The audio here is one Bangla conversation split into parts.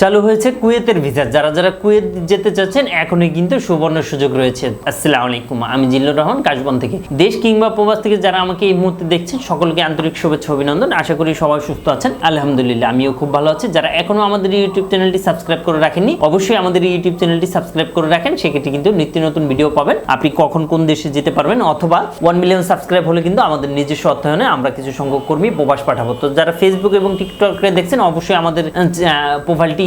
চালু হয়েছে কুয়েতের ভিসা। যারা যারা কুয়েত যেতে চাচ্ছেন, এখনই কিন্তু সুবর্ণ সুযোগ রয়েছে। আসসালামু আলাইকুম, আমি জিল্লুর রহমান, কাশবন থেকে। দেশ কিংবা প্রবাস থেকে যারা আমাকে এই মুহূর্তে দেখছেন, সকলকে আন্তরিক শুভেচ্ছা, অভিনন্দন। আশা করি সবাই সুস্থ আছেন। আলহামদুলিল্লাহ, আমিও খুব ভালো আছি। যারা এখনও আমাদের ইউটিউব চ্যানেলটি সাবস্ক্রাইব করে রাখেননি, অবশ্যই আমাদের ইউটিউব চ্যানেলটি সাবস্ক্রাইব করে রাখেন। সেক্ষেত্রে কিন্তু নিত্য নতুন ভিডিও পাবেন। আপনি কখন কোন দেশে যেতে পারবেন, অথবা ওয়ান মিলিয়ন সাবস্ক্রাইব হলে কিন্তু আমাদের নিজস্ব অর্থায়নে আমরা কিছু সংখ্যক কর্মী প্রবাস পাঠাবো। তো যারা ফেসবুক এবং টিকটকে দেখছেন, অবশ্যই আমাদের প্রোফাইলটি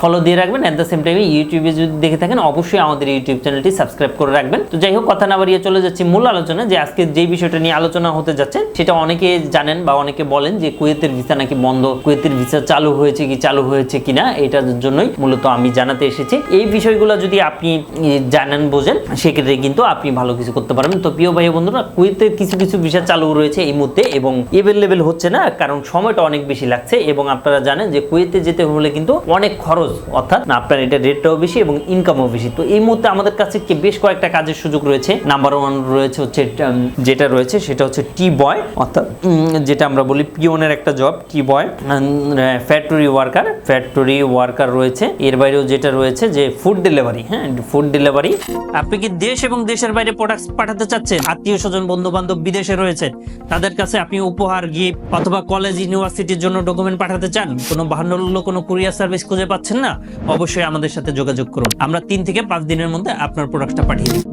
ফলো দিয়ে রাখবেন। অ্যাট দ্য সেম টাইমে ইউটিউবে যদি দেখে থাকেন, অবশ্যই আমাদের ইউটিউব চ্যানেলটি সাবস্ক্রাইব করে রাখবেন। তো যাই হোক, কথা না বাড়িয়ে চলে যাচ্ছি মূল আলোচনা যে আজকে যে বিষয়টা নিয়ে আলোচনা হতে যাচ্ছে, সেটা অনেকে জানেন বা অনেকে বলেন যে কুয়েতের ভিসা নাকি বন্ধ, কুয়েতের ভিসা চালু হয়েছে কি, চালু হয়েছে কিনা, এটার জন্যই মূলত আমি জানাতে এসেছি। এই বিষয়গুলো যদি আপনি জানেন, বোঝেন, সেক্ষেত্রে কিন্তু আপনি ভালো কিছু করতে পারবেন। তো প্রিয় ভাই বন্ধুরা কুয়েতের কিছু কিছু ভিসা চালু রয়েছে এই মুহূর্তে এবং এভেলেবেল হচ্ছে না, কারণ সময়টা অনেক বেশি লাগছে এবং আপনারা জানেন যে কুয়েতে যেতে হলে কিন্তু অনেক খরচ, অর্থাৎ আপনার এটা রেটটাও বেশি এবং ইনকামও বেশি। তো এই মুহূর্তে আমাদের কাছে বেশ কয়েকটা কাজের সুযোগ রয়েছে? নাম্বার ওয়ান রয়েছে হচ্ছে যেটা রয়েছে সেটা হচ্ছে টি বয় অর্থাৎ যেটা আমরা বলি পিওনের একটা job tea boy factory worker factory worker রয়েছে। এর বাইরেও যেটা রয়েছে যে ফুড ডেলিভারি হ্যাঁ ফুড ডেলিভারি আপনি কি দেশ এবং দেশের বাইরে প্রোডাক্টস পাঠাতে চাচ্ছেন? আত্মীয় স্বজন বন্ধু বান্ধব বিদেশে রয়েছে। তাদের কাছে আপনি উপহার গিফট অথবা কলেজ ইউনিভার্সিটির জন্য ডকুমেন্ট পাঠাতে চান? কোনো ভান্ডল্য কোনো কুরিয়ার সার্ভিস খুঁজে পাচ্ছেন না, অবশ্যই আমাদের সাথে যোগাযোগ করুন। আমরা তিন থেকে পাঁচ দিনের মধ্যে আপনার প্রোডাক্টটা পাঠিয়ে দিই।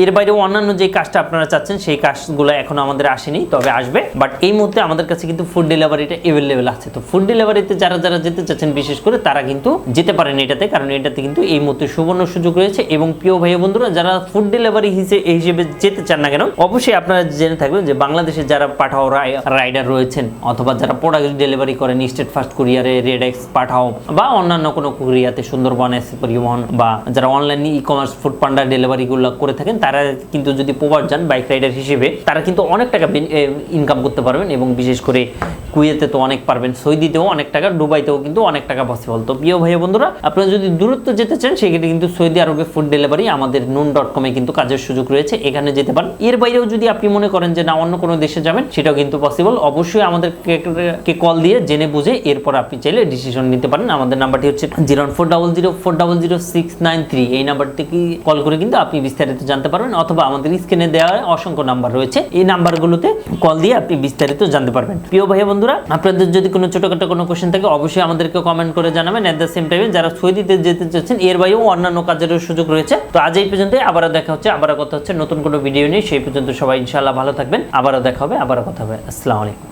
এর বাইরেও অন্যান্য যে কাজটা আপনারা চাচ্ছেন, সেই কাজগুলো এখনও আমাদের আসেনি, তবে আসবে। বাট এই মুহূর্তে আমাদের কাছে কিন্তু ফুড ডেলিভারিটা এভেলেবেল আছে। তো ফুড ডেলিভারিতে যারা যারা যেতে চাচ্ছেন, বিশেষ করে তারা কিন্তু যেতে পারেন এটাতে, কারণ এটাতে কিন্তু এই মুহূর্তে সুবর্ণ সুযোগ রয়েছে। এবং প্রিয় ভাই বন্ধুরা, যারা ফুড ডেলিভারি হিসেবে যেতে চান না কেন, অবশ্যই আপনারা জেনে থাকবেন যে বাংলাদেশে যারা পাঠাও রাইডার রয়েছেন, অথবা যারা প্রোডাক্ট ডেলিভারি করেন স্টেট ফার্স্ট কুরিয়ারে রেড এক্স পাঠাও, বা অন্যান্য কোনো কুরিয়াতে সুন্দরবন, এস পরিবহন, বা যারা online e commerce Foodpanda ডেলিভারিগুলো করে থাকেন তারা কিন্তু যদি প্রবাস যান বাইক রাইডার হিসেবে, তারা কিন্তু অনেক টাকা ইনকাম করতে পারবেন এবং বিশেষ করে কুয়েতে তো অনেক পারবেন, সৌদিতেও অনেক টাকা, দুবাইতেও কিন্তু অনেক টাকা পসিবল তো প্রিয় ভাই বন্ধুরা, আপনারা যদি দূরত্ব যেতে চান, সেক্ষেত্রে কিন্তু সৌদি আরবে ফুড ডেলিভারি আমাদের নুন ডট কমে কিন্তু কাজের সুযোগ রয়েছে, এখানে যেতে পারেন। এর বাইরেও যদি আপনি মনে করেন যে না, অন্য কোনো দেশে যাবেন, সেটাও কিন্তু পসিবল অবশ্যই আমাদেরকে কল দিয়ে জেনে বুঝে এরপর আপনি চাইলে ডিসিশন নিতে পারেন। আমাদের নাম্বারটি হচ্ছে zero four double zero, four double zero six nine three. এই নাম্বার থেকে কল করে কিন্তু আপনি বিস্তারিত জানতে পারবেন অথবা আমাদের স্ক্রিনে দেওয়া অসংখ্য নাম্বার রয়েছে। এই নাম্বারগুলোতে কল দিয়ে আপনি বিস্তারিত জানতে পারবেন। প্রিয় ভাই বন্ধুরা, আপনাদের যদি কোনো ছোটখাটো কোনো কোশ্চেন থাকে, অবশ্যই আমাদেরকে কমেন্ট করে জানাবেন। এট দ্য সেম টাইমে যারা সৌদিতে যেতে চাচ্ছেন, এর বাইরেও অন্যান্য কাজেরও সুযোগ রয়েছে। তো আজ এই পর্যন্ত আবারও দেখা হচ্ছে, আবারও কথা হচ্ছে নতুন কোনো ভিডিও নিয়ে। সেই পর্যন্ত সবাই ইনশাআল্লাহ ভালো থাকবেন, আবারও দেখা হবে, আবারও কথা হবে। আসসালামু আলাইকুম।